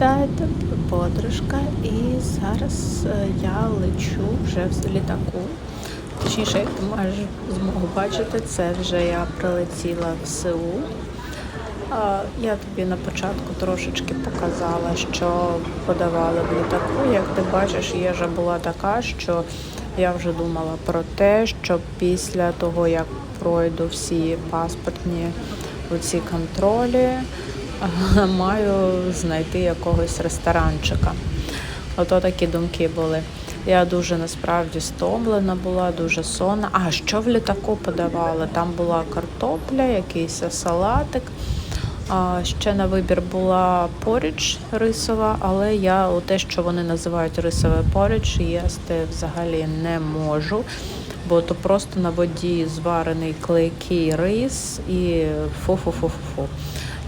Вітаю подружка. І зараз е, я лечу вже в літаку. Точніше, як ти маєш змогу бачити, це вже я прилетіла в Сеул. Я тобі на початку трошечки показала, що подавали в літаку. Як ти бачиш, їжа була така, що я вже думала про те, що після того, як пройду всі паспортні оці контролі, маю знайти якогось ресторанчика. Ото такі думки були. Я дуже насправді стомлена була, дуже сонна. А що в літаку подавали? Там була картопля, якийсь салатик. А ще на вибір була поріч рисова, але я у те, що вони називають рисове поріч, їсти взагалі не можу, бо то просто на воді зварений клейкий рис і фу-фу-фу-фу-фу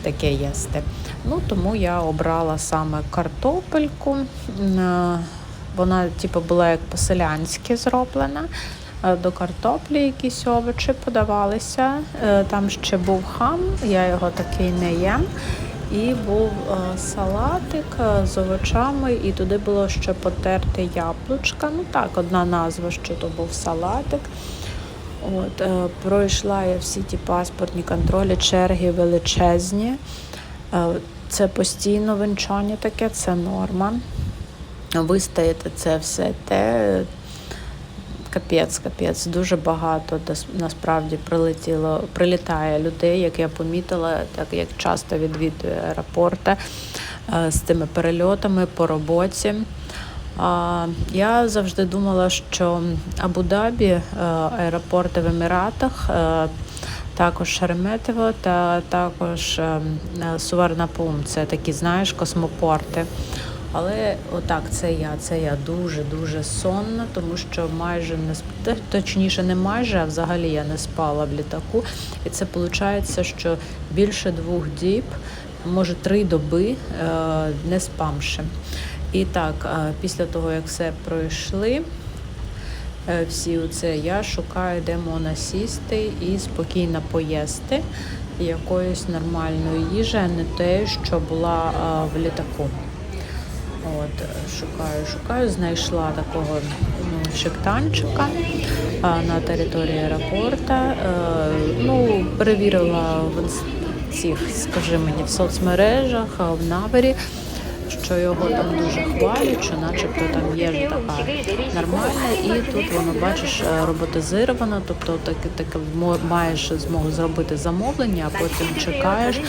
таке їсти. Ну тому я обрала саме картопельку. Е, Вона, типу, була як по-селянськи зроблена. Е, До картоплі якісь овочі подавалися. Е, Там ще був хам, я його такий не їм. І був салатик з овочами, і туди було ще потерти яблучка. Ну так, одна назва, що то був салатик. От, е, пройшла я всі ті паспортні контролі, черги величезні. Е, це постійно венчання таке, це норма. Вистояти це все те. Капець, капець, дуже багато насправді прилетіло, прилітає людей, як я помітила, так як часто відвідую аеропорти е, з тими перельотами по роботі. Я завжди думала, що Абу-Дабі, е, аеропорти в Еміратах, е, також Шереметьєво та також е, Суварнапум. Це такі, знаєш, космопорти. Але отак, це я. Це я дуже дуже сонна, тому що майже не сп... точніше, не майже, а взагалі я не спала в літаку. І це виходить, що більше двох діб, може три доби не спамши. І так, після того, як все пройшли, е, всі оце, я шукаю, де можна сісти і спокійно поїсти якоїсь нормальної їжі, а не те, що була в літаку. От, шукаю, шукаю, знайшла такого м, шектанчика а, на території аеропорта. Е, ну, перевірила в цих, скажи мені, в соцмережах, в навері, що його там дуже хвалять, що начебто там є така нормальна, і тут воно бачиш е, роботизировано, тобто так, так мо- маєш змогу зробити замовлення, а потім чекаєш,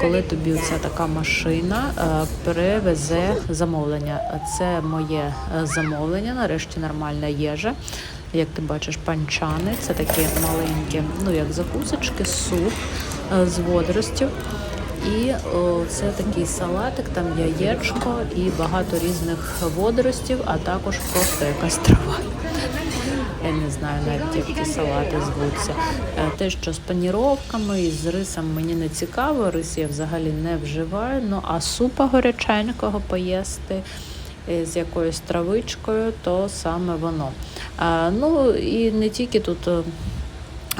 коли тобі ця така машина е, перевезе замовлення. Це моє е, замовлення. Нарешті нормальна їжа. Як ти бачиш, панчани це такі маленькі, ну як закусочки, суп з водоростів. І о, це такий салатик, там яєчко і багато різних водоростів, а також просто якась трава. Я не знаю навіть, як ті салати звуться. Е, Те, що з паніровками і з рисом мені не цікаво, рис я взагалі не вживаю. Ну а супа горяченького поїсти е, з якоюсь травичкою, то саме воно. А, ну і не тільки тут.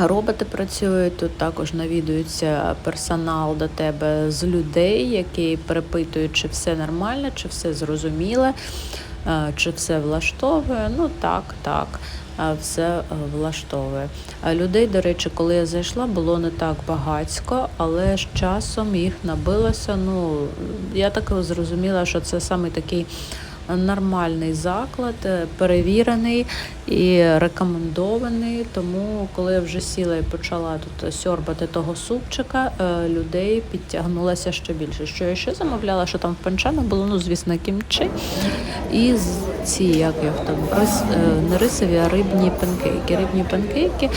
Роботи працюють, тут також навідується персонал до тебе з людей, які перепитують, чи все нормально, чи все зрозуміле, е, чи все влаштовує. Ну так, так, е, все е, влаштовує. Людей, до речі, коли я зайшла, було не так багатько, але з часом їх набилося. Ну, я так зрозуміла, що це саме такий нормальний заклад, е, перевірений і рекомендований. Тому, коли я вже сіла і почала тут сьорбати того супчика, е, людей підтягнулося ще більше. Що я ще замовляла, що там в панчана було, ну звісно, кімчі і ці, як їх там, рис, е, не рисові, а рибні панкейки. Рибні панкейки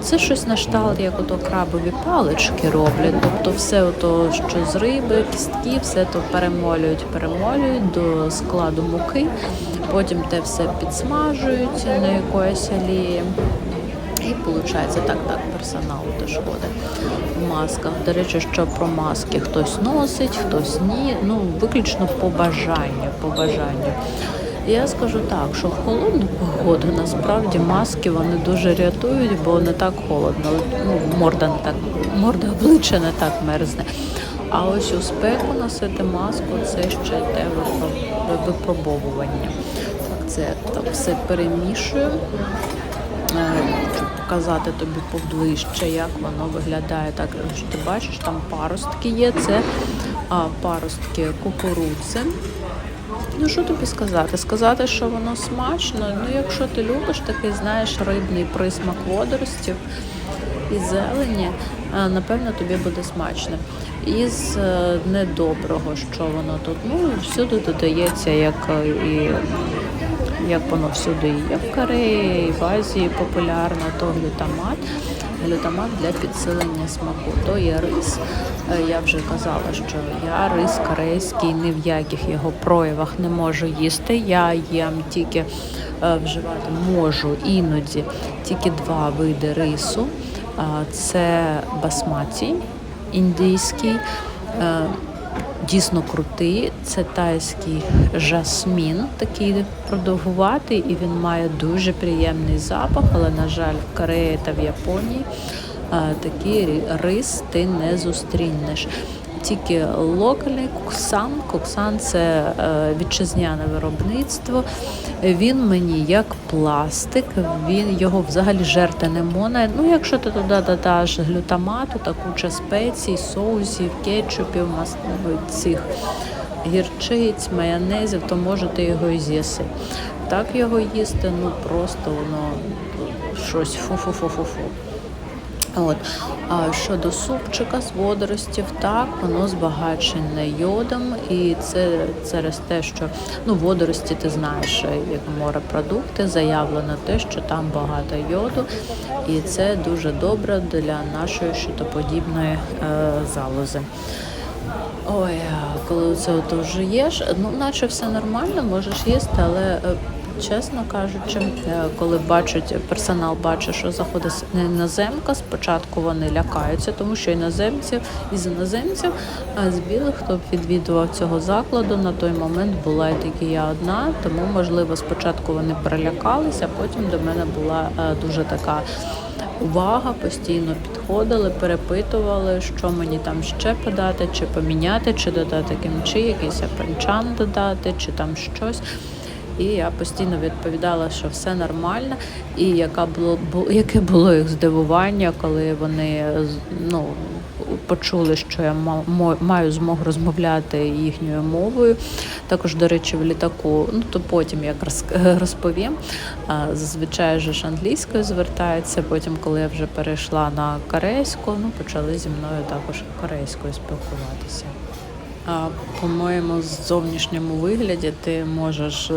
це щось на шталт, як ото крабові палички роблять. Тобто все ото, що з риби, кістки, все то перемолюють, перемолюють до складу муки. Потім те все підсмажують на якоїсь олії. І виходить, так, так, персонал теж ходить в масках. До речі, що про маски хтось носить, хтось ні. Ну, виключно по бажанню, по бажанню. Я скажу так, що в холодну погоду насправді маски вони дуже рятують, бо не так холодно. Ну, морда не так, морда обличчя не так мерзне. А ось у спеку носити маску це ще те випробовування. Так, це так все перемішую. Е, показати тобі поближче, як воно виглядає. Так, що ти бачиш, там паростки є, це а, паростки кукурудзи. Ну, що тобі сказати? Сказати, що воно смачно. Ну, якщо ти любиш такий, знаєш, рибний присмак водоростів і зелені, е, напевно, тобі буде смачно. Із е, недоброго, що воно тут, ну, всюди додається, як е, і як воно всюди і є в Кореї, і в Азії популярно, то глютамат. Глютамат для підсилення смаку. То є рис. Е, Я вже казала, що я рис корейський ні в яких його проявах не можу їсти. Я їм тільки вживати можу іноді тільки два види рису. Це басматі індійський. е, Дійсно крутий. Це тайський жасмін, такий продовгуватий, і він має дуже приємний запах, але, на жаль, в Кореї та в Японії а, такий рис ти не зустрінеш. Тільки локальний куксан. Куксан це е, вітчизняне виробництво. Він мені як пластик, він його взагалі жерти не можна. Ну, якщо ти туди додаш глютамату та куча спецій, соусів, кетчупів, цих гірчиць, майонезів, то може ти його і з'їси. Так його їсти, ну просто воно щось фу-фу-фу-фу-фу. От. А щодо супчика з водоростів, так, воно збагачене йодом, і це через те, що ну, водорості, ти знаєш, як морепродукти, заявлено те, що там багато йоду, і це дуже добре для нашої щитоподібної е, залози. Ой, коли це вже їш, ну наче все нормально, можеш їсти, але е, чесно кажучи, е, коли бачать персонал бачить, що заходить іноземка, спочатку вони лякаються, тому що іноземців із іноземців а з білих, хто відвідував цього закладу, на той момент була тільки я одна, тому можливо спочатку вони перелякалися, а потім до мене була е, дуже така увага, постійно підходили, перепитували, що мені там ще подати, чи поміняти, чи додати кімчі, якийсь апанчан додати, чи там щось. І я постійно відповідала, що все нормально, і яка було бу- яке було їх здивування, коли вони ну, почули, що я маю змогу розмовляти їхньою мовою. Також, до речі, в літаку, ну то потім як роз- розповім. Зазвичай же ж англійською звертаються. Потім, коли я вже перейшла на корейську, ну почали зі мною також корейською спілкуватися. А, По-моєму, з зовнішньому вигляді ти можеш е,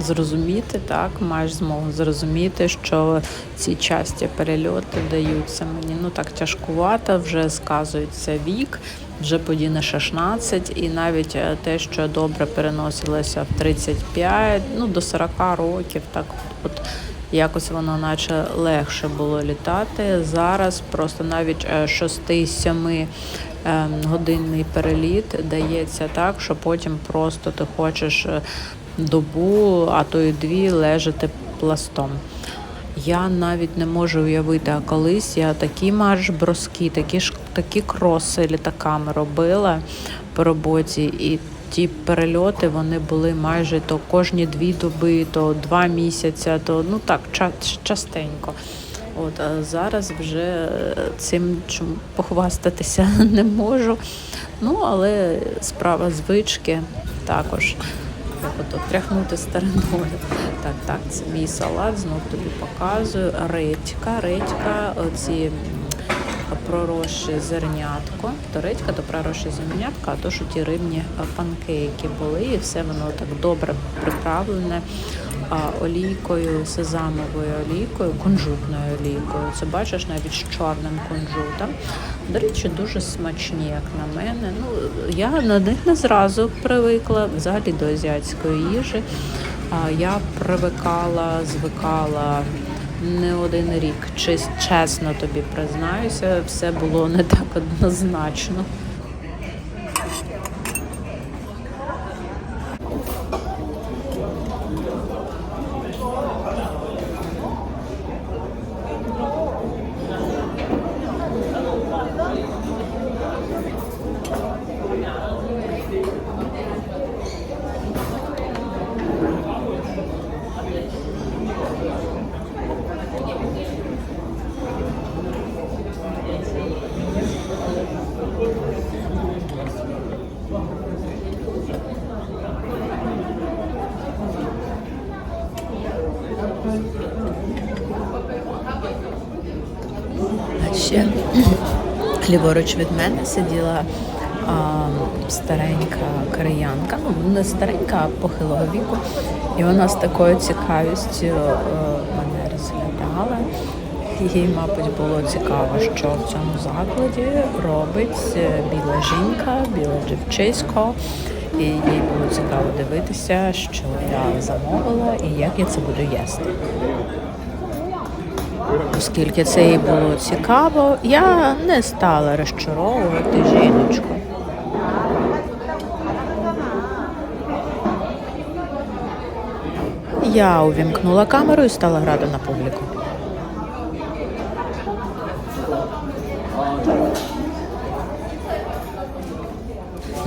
зрозуміти, так, маєш змогу зрозуміти, що ці часті перельоти даються мені ну так тяжкувато, вже сказується вік, вже подіне 16, і навіть е, те, що добре переносилося в 35, ну до 40 років, так от. Якось воно наче легше було літати. Зараз просто навіть 6-7 годинний переліт дається так, що потім просто ти хочеш е, добу, а то й дві лежати пластом. Я навіть не можу уявити, а колись я такі марш-броски, такі ж такі кроси літаками робила по роботі, і ті перельоти вони були майже то кожні дві доби, то два місяці, то ну так ча- частенько. От а зараз вже е, цим похвастатися не можу. Ну, але справа звички також. Як тряхнути стариною. Так, так, це мій салат, знов тобі показую. Редька, редька, оці м, зернятко. То редька, то проросші зернятка, а то що ті рибні панкейки були, і все воно так добре приправлене а, олійкою, сезамовою олійкою, кунжутною олійкою. Це бачиш навіть з чорним кунжутом. До речі, дуже смачні, як на мене. Ну, я на них не зразу привикла взагалі до азіатської їжі. А я привикала, звикала не один рік. Чес- Чесно тобі признаюся, все було не так однозначно. Ще ліворуч від мене сиділа а, старенька кореянка, ну не старенька, а похилого віку. І вона з такою цікавістю е, мене розглядала. Їй, мабуть, було цікаво, що в цьому закладі робить е, біла жінка, біле дівчисько. І їй було цікаво дивитися, що я замовила і як я це буду їсти. Оскільки це їй було цікаво, я не стала розчаровувати жіночку. Я увімкнула камеру і стала грати на публіку.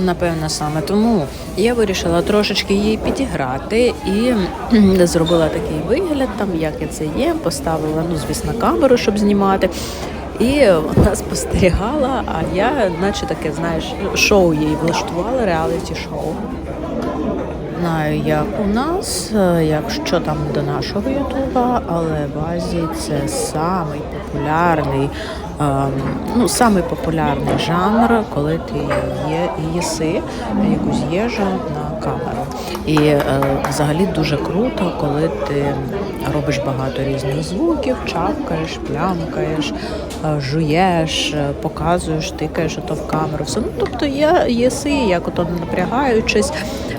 Напевно, саме тому я вирішила трошечки їй підіграти і зробила такий вигляд, там як я це є, поставила, ну, звісно, камеру, щоб знімати. І вона спостерігала, а я, наче таке, знаєш, шоу їй влаштувала, реаліті-шоу. Знаю, як у нас, е, якщо там до нашого Ютуба, але в Азії це самий популярний, ну, самий популярний жанр, коли ти є, їси якусь їжу на камеру. І е, взагалі дуже круто, коли ти робиш багато різних звуків, чавкаєш, плямкаєш, е, жуєш, е, показуєш, тикаєш ото в камеру. Все. Ну, тобто є, єси, як ото напрягаючись,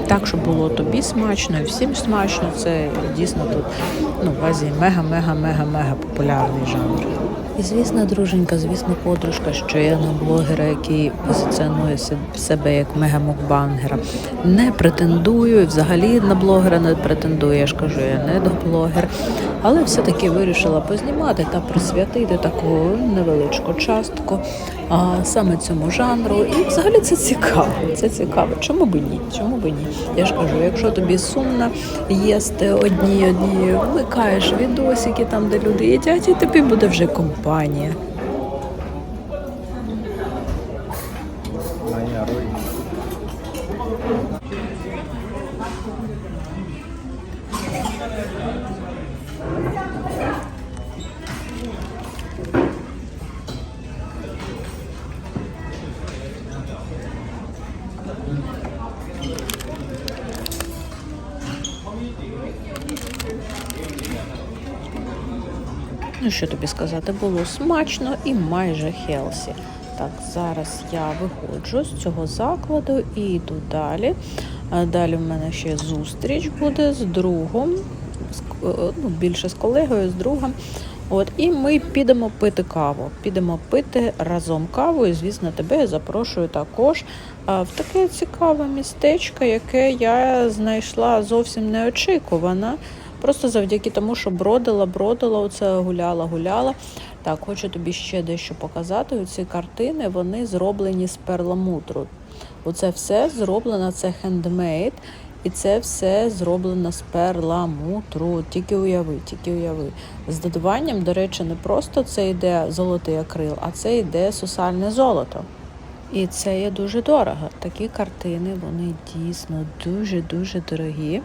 так, щоб було тобі смачно і всім смачно. Це дійсно тут ну, в Азії мега-мега-мега-мега популярний жанр. І звісно, друженька, звісно, подружка, що я на блогера, який позиціонує себе як мега-мукбангера. Не претендую, взагалі на блогера не претендую. Я ж кажу, я не блогер. Але все-таки вирішила познімати та присвятити таку невеличку частку а, саме цьому жанру. І взагалі це цікаво. Це цікаво. Чому би ні? Чому би ні? Я ж кажу, якщо тобі сумно їсти одні одні, вмикаєш відосики там, де люди їдять, і тобі буде вже компанія. Сказати, було смачно і майже хелсі. Так, зараз я виходжу з цього закладу і йду далі. Далі в мене ще зустріч буде з другом, е, ну, більше з колегою, з другом. От, і ми підемо пити каву. Підемо пити разом каву. І, звісно, тебе я запрошую також в таке цікаве містечко, яке я знайшла зовсім неочікувано. Просто завдяки тому, що бродила, бродила, оце гуляла, гуляла. Так, хочу тобі ще дещо показати. Ці картини вони зроблені з перламутру. Оце все зроблено, це хендмейд, і це все зроблено з перламутру. Тільки уяви, тільки уяви. З додаванням, до речі, не просто це йде золотий акрил, а це йде сусальне золото. І це є дуже дорого. Такі картини вони дійсно дуже-дуже дорогі.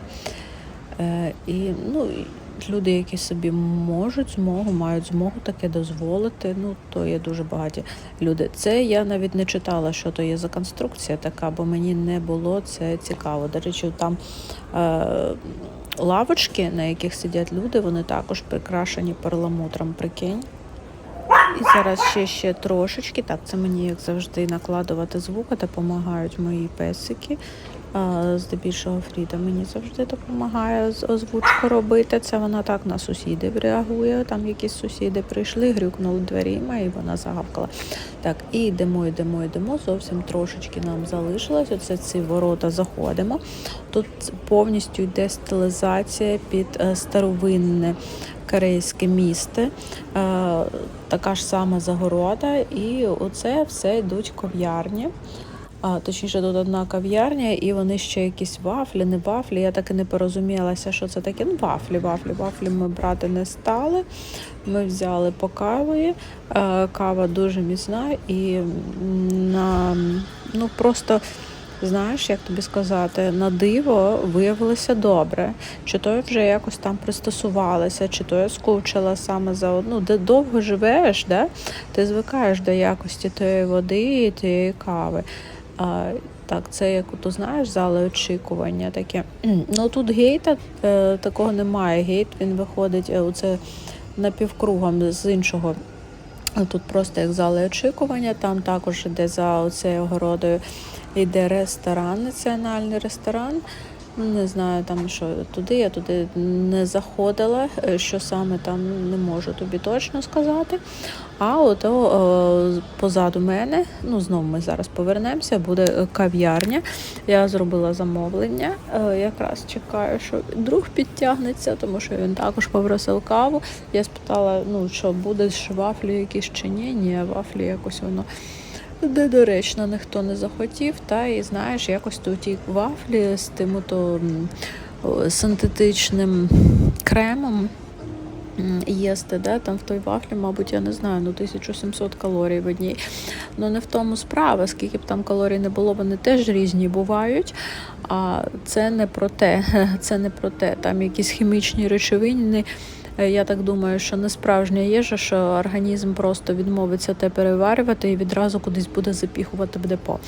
Е, і ну, люди, які собі можуть змогу, мають змогу таке дозволити. Ну, то є дуже багаті люди. Це я навіть не читала, що то є за конструкція така, бо мені не було це цікаво. До речі, там е, лавочки, на яких сидять люди, вони також прикрашені перламутром. Прикинь. І зараз ще ще трошечки. Так, це мені, як завжди, накладувати звуки, допомагають мої песики. Здебільшого Фріда мені завжди допомагає з озвучку робити. Це вона так на сусідів реагує. Там якісь сусіди прийшли, грюкнули дверима, і вона загавкала. Так, і йдемо, йдемо, йдемо. Зовсім трошечки нам залишилось. Оце ці ворота заходимо. Тут повністю йде стилізація під е, старовинне корейське місто. Е, така ж сама загорода, і оце все йдуть кав'ярні. А, точніше, тут одна кав'ярня, і вони ще якісь вафлі, не вафлі. Я так і не порозумілася, що це таке. Ну, вафлі, вафлі, вафлі ми брати не стали. Ми взяли по каві. Е, Кава дуже міцна і на ну просто знаєш, як тобі сказати, на диво виявилося добре. Чи то я вже якось там пристосувалася, чи то я скучила саме за одну. Де довго живеш, да? ти звикаєш до якості тієї води і тієї кави. А, так, це як то знаєш, зали очікування таке. Ну тут гейта е, такого немає. Гейт він виходить е, оце напівкругом з іншого. Тут просто як зали очікування, там також іде за оцею огородою йде ресторан, національний ресторан. Ну, Не знаю, там що туди, я туди не заходила, е, що саме там не можу тобі точно сказати. А от о, позаду мене, ну знову ми зараз повернемося, буде кав'ярня. Я зробила замовлення. Е, Якраз чекаю, що друг підтягнеться, тому що він також попросив каву. Я спитала, ну що буде ж вафлі якісь чи ні? Ні, вафлі якось воно недоречно ніхто не захотів. Та і знаєш, якось тут ті вафлі з тим то синтетичним кремом їсти, да? там в той вафлі, мабуть, я не знаю, ну 1700 калорій в одній. Ну не в тому справа, скільки б там калорій не було, вони теж різні бувають. А це не про те, це не про те. Там якісь хімічні речовини. Е, Я так думаю, що не справжня їжа, що організм просто відмовиться те переварювати і відразу кудись буде запіхувати в депо.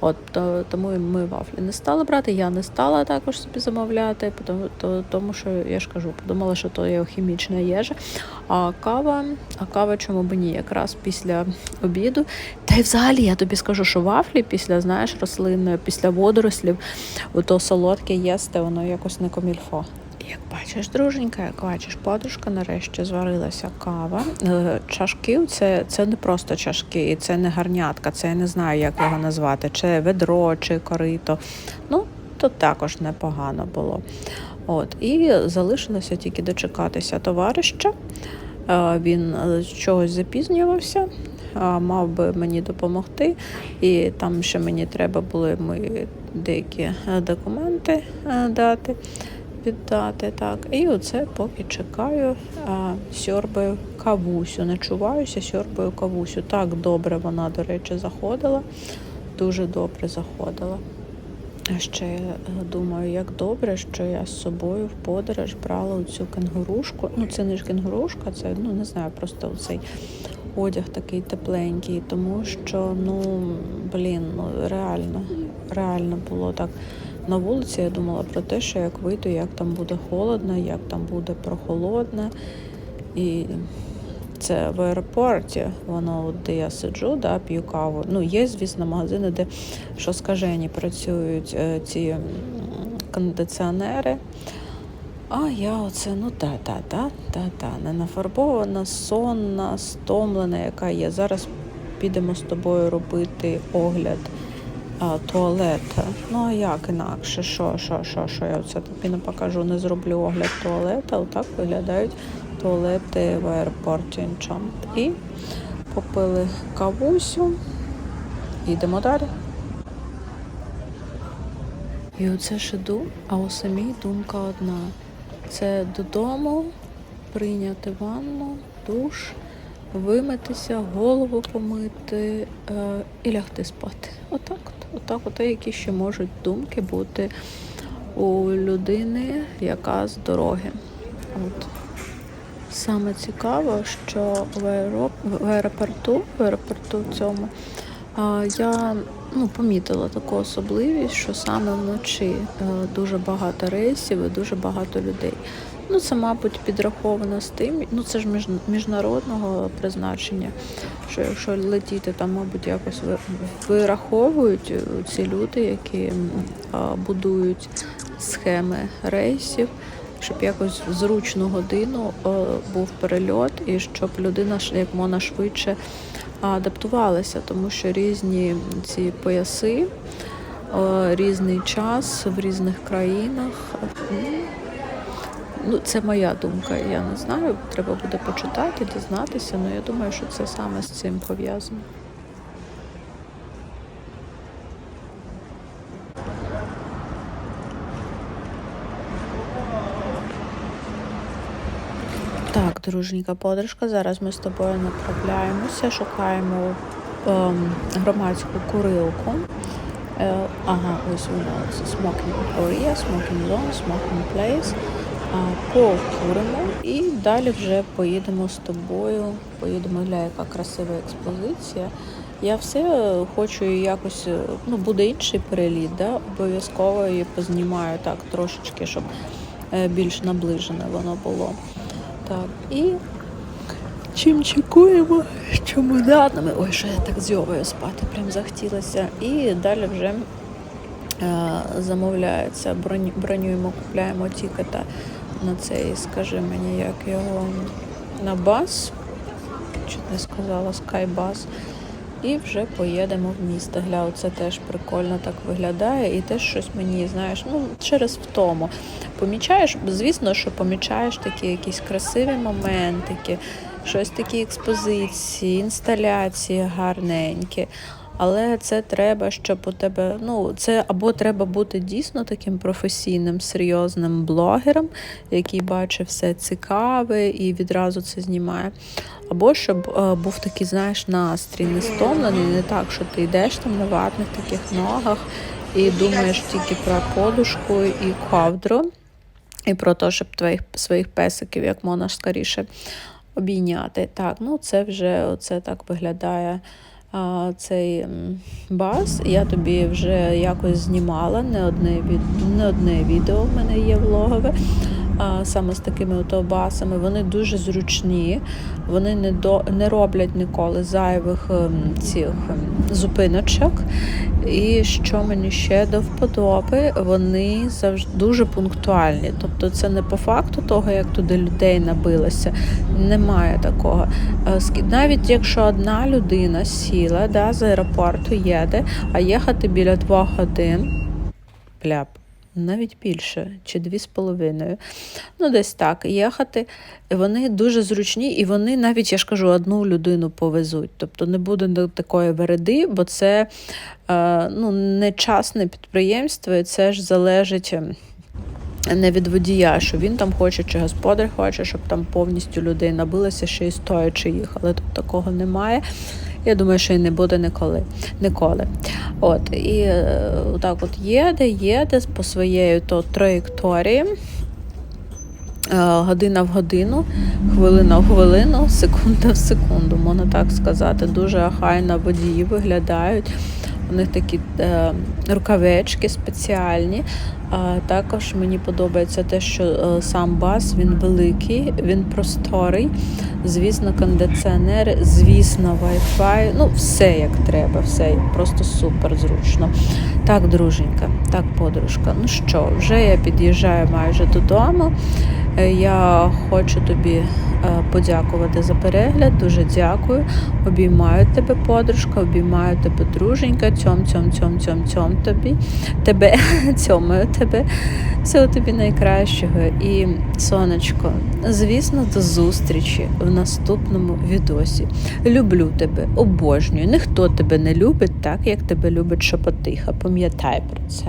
От то, тому ми вафлі не стали брати. Я не стала також собі замовляти, тому, то, тому що я ж кажу, подумала, що то є хімічна їжа. А кава, а кава чому б ні? Якраз після обіду. Та й взагалі я тобі скажу, що вафлі після знаєш рослинної, після водорослів, ото солодке їсти, воно якось не комільфо. Як бачиш, друженька, як бачиш, подружка нарешті зварилася кава. Е, Чашки це, це не просто чашки, це не гарнятка, це я не знаю, як його назвати, чи ведро, чи корито. Ну, то також непогано було. От, і залишилося тільки дочекатися товариша. Е, Він е, чогось запізнювався, мав би мені допомогти. І там ще мені треба були мої деякі документи дати віддати. Так. І оце поки чекаю, а, сьорбаю кавусю. Не чуваюся, сьорбаю кавусю. Так добре вона, до речі, заходила. Дуже добре заходила. Ще я е, думаю, як добре, що я з собою в подорож брала цю кенгурушку. Ну, це не ж кенгурушка, це ну не знаю, просто цей одяг такий тепленький, тому що ну блін, ну реально, реально було так. На вулиці я думала про те, що як вийду, як там буде холодно, як там буде прохолодно. І це в аеропорті, воно де я сиджу, да, п'ю каву. Ну, є, звісно, магазини, де що скажені працюють е, ці кондиціонери. А я оце, ну та, та, та, та, та, не нафарбована, сонна, стомлена, яка є. Зараз підемо з тобою робити огляд а, туалета. Ну а як інакше? Що, що, що, що я це тобі не покажу, не зроблю огляд туалета. Отак виглядають туалети в аеропорті Інчант. І попили кавусю. Йдемо далі. І оце ж іду, а у самій думка одна. Це додому, прийняти ванну, душ, вимитися, голову помити е, і лягти спати. Отак от, отак от, які ще можуть думки бути у людини, яка з дороги. От. Саме цікаво, що в, аероп... в аеропорту, в аеропорту цьому я ну, помітила таку особливість, що саме вночі е, дуже багато рейсів і дуже багато людей. Ну, це, мабуть, підраховано з тим, ну це ж між, міжнародного призначення, що якщо летіти, там, мабуть, якось вираховують е, ці люди, які будують схеми рейсів, щоб якось в зручну годину е, був перельот і щоб людина як можна швидше адаптувалася, тому що різні ці пояси, е, різний час в різних країнах. Ну, це моя думка, я не знаю. Треба буде почитати, дізнатися. але я думаю, що це саме з цим пов'язано. Так, друженька подружка, зараз ми з тобою направляємося, шукаємо ем, громадську курилку. Е, ага, ось. Це smoking area, smoking zone, smoking place. А, і далі вже поїдемо з тобою. Поїдемо гля, яка красива експозиція. Я все е, хочу якось, е, ну, буде інший переліт, да? обов'язково її познімаю так трошечки, щоб е, більш наближене воно було. Так, і чим чекуємо з чемоданами. Ой, що я так зйовою спати, прям захотілося. І далі вже е, замовляється, броню, бронюємо, купляємо тікета на цей, скажи мені, як його на бас. Чуть не сказала скайбас. І вже поїдемо в місто. Гля, це теж прикольно так виглядає, і теж щось мені, знаєш, ну через втому. Помічаєш, звісно, що помічаєш такі якісь красиві моментики, щось такі експозиції, інсталяції гарненькі. Але це треба, щоб у тебе, ну, це або треба бути дійсно таким професійним, серйозним блогером, який бачить все цікаве і відразу це знімає. Або щоб е, був такий, знаєш, настрій не стомлений, не так, що ти йдеш там на ватних таких ногах і думаєш тільки про подушку і ковдру, і про те, щоб твоїх своїх песиків як можна скоріше обійняти. Так, ну це вже оце так виглядає а, цей бас. Я тобі вже якось знімала не одне, не одне відео в мене є влогове. Саме з такими ото басами. Вони дуже зручні, вони не до не роблять ніколи зайвих ем, цих ем, зупиночок. І що мені ще до вподоби, вони завжди дуже пунктуальні. Тобто це не по факту того, як туди людей набилося. Немає такого. Е, Навіть якщо одна людина сіла да, з аеропорту їде, а їхати біля двох годин, пляп. Навіть більше, чи дві з половиною. Ну, десь так. Їхати. Вони дуже зручні, і вони навіть, я ж кажу, одну людину повезуть. Тобто не буде такої вереди, бо це е, ну, не частне підприємство, і це ж залежить. ем, Не від водія, що він там хоче, чи господар хоче, щоб там повністю людей набилося, ще й стоячи їхали. Тут такого немає. Я думаю, що і не буде ніколи. ніколи. От, і е, так от їде, їде по своєї то траєкторії. Е, Година в годину, хвилина в хвилину, секунда в секунду, можна так сказати. Дуже ахайно водії виглядають. У них такі е, рукавички спеціальні. Також мені подобається те, що е, сам бас він великий, він просторий. Звісно, кондиціонери, звісно, Wi-Fi. Ну, все як треба, все просто супер зручно. Так, друженька, так, подружка. Ну що, вже я під'їжджаю майже додому. Е, Я хочу тобі е, подякувати за перегляд. Дуже дякую. Обіймаю тебе, подружка, обіймаю тебе, друженька. Цьом, цьом, цьом, цьом, цьом тобі. Тебе, цьомаю тебе. Всього тобі найкращого. І, сонечко, звісно, до зустрічі в наступному відосі. Люблю тебе, обожнюю. Ніхто тебе не любить так, як тебе любить шепотиха. Пам'ятай про це.